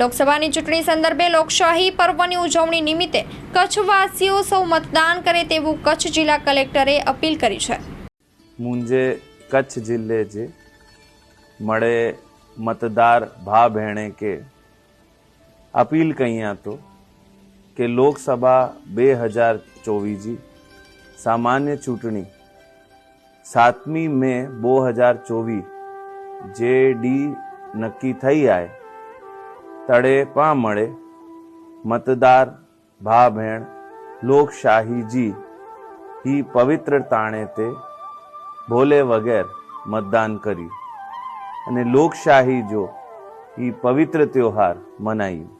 લોકસભાની ચૂંટણી સંદર્ભે લોકશાહી પર્વની ઉજવણી નિમિત્તે કચ્છવાસીઓ સૌ મતદાન કરે તેવું કચ્છ જિલ્લા કલેક્ટરે અપીલ કરી છે. મુંજે કચ્છ જિલ્લે જે મળે મતદાર ભા ભેણે કે અપીલ કહીયા તો કે લોકસભા બે હજાર ચોવીસી સામાન્ય ચૂંટણી સાતમી મે બે હજાર ચોવીસ જે ડી નક્કી થઈ આય તળે પા મળે. મતદાર ભા ભેણ લોકશાહીજી ही પવિત્ર તાણે તે ભોલે વગેર મતદાન કર્યું. અને લોકશાહી જો એ પવિત્ર ત્યોહાર મનાયું.